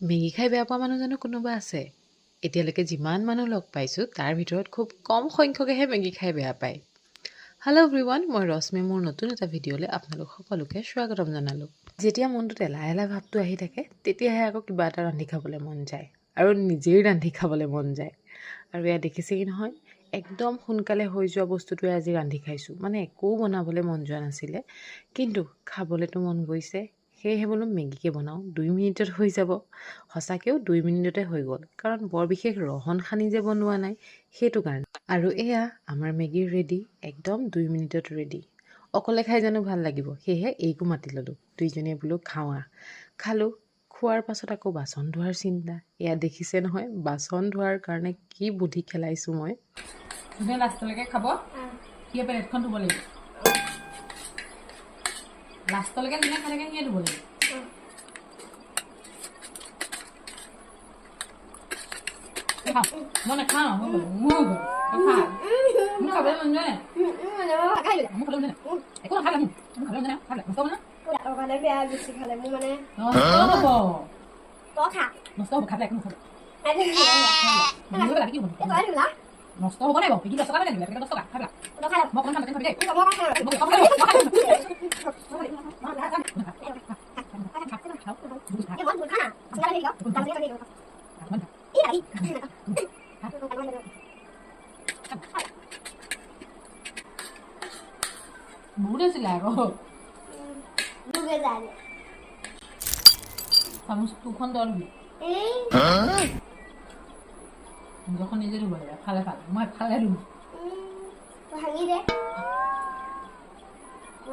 Maggi খাই বেয়া পোৱা মানুহ জানো কোনোবা আছে। এতিয়ালৈকে যিমান মানুহ লগ পাইছোঁ তাৰ ভিতৰত খুব কম সংখ্যকেহে মেগী খাই বেয়া পায়। হেল্ল' এভৰিৱান মই ৰশ্মি মোৰ নতুন এটা ভিডিঅ'লৈ আপোনালোক সকলোকে স্বাগতম জনালোঁ। যেতিয়া মনটোত এলাহ এলাহ ভাৱটো আহি থাকে তেতিয়াহে আকৌ কিবা এটা ৰান্ধি খাবলৈ মন যায় আৰু নিজেই ৰান্ধি খাবলৈ মন যায়। আৰু এয়া দেখিছেই নহয় একদম সোনকালে হৈ যোৱা বস্তুটোৱে আজি ৰান্ধি খাইছোঁ। মানে একো বনাবলৈ মন যোৱা নাছিলে কিন্তু খাবলৈতো মন গৈছে। সেয়েহে বোলো মেগীকে বনাওঁ দুই মিনিটত হৈ যাব। সঁচাকৈও দুই মিনিটতে হৈ গ'ল কাৰণ বৰ বিশেষ ৰহন সানি যে বনোৱা নাই সেইটো কাৰণে। আৰু এয়া আমাৰ মেগী ৰেডি একদম দুই মিনিটত ৰেডি অকলে খাই জানো ভাল লাগিব? সেয়েহে এইকো মাতি ল'লোঁ। দুইজনীয়ে বোলো খাওঁ আহ। খালোঁ। খোৱাৰ পাছত আকৌ বাচন ধোৱাৰ চিন্তা। এয়া দেখিছে নহয় বাচন ধোৱাৰ কাৰণে কি বুদ্ধি খেলাইছোঁ মই। লাষ্টলৈকে খাব। সিয়ে প্লেটখন ধুব লাগিব? লাষ্টলৈকে যোনে খাই থাকে সিয়ে ধুব লাগিব তই খা। মই নাখাওঁ হৈ গ'ল মোৰ হৈ গ'ল তই খা মোৰ খাবলৈ মন যোৱা নাই মোৰ খাবলৈ মন যোৱা নাই একো নাখালে মোৰ মোৰ খাবলৈ মন যোৱা নাই খালে নষ্ট হ'ব না? মানে বেয়া বেছি খালে মোৰ মানে নষ্ট হ'ব। তই খা নষ্ট হ'ব খালে একো নষ্ট আজি হ'ব লাগে কি হ'ব তই দিলা নষ্ট হ'ব নাই বাৰু। পিকি দহ টকা নাই দিলে দহ টকা খাই পেলা তই খাই মই অকণমান খাম খাবি দেই তই মই খাই মই খাম মই খাম এই মই খা না চিন্তা কৰি দিও কাম কৰি দিও ই আই বহুত আছিলে আকৌ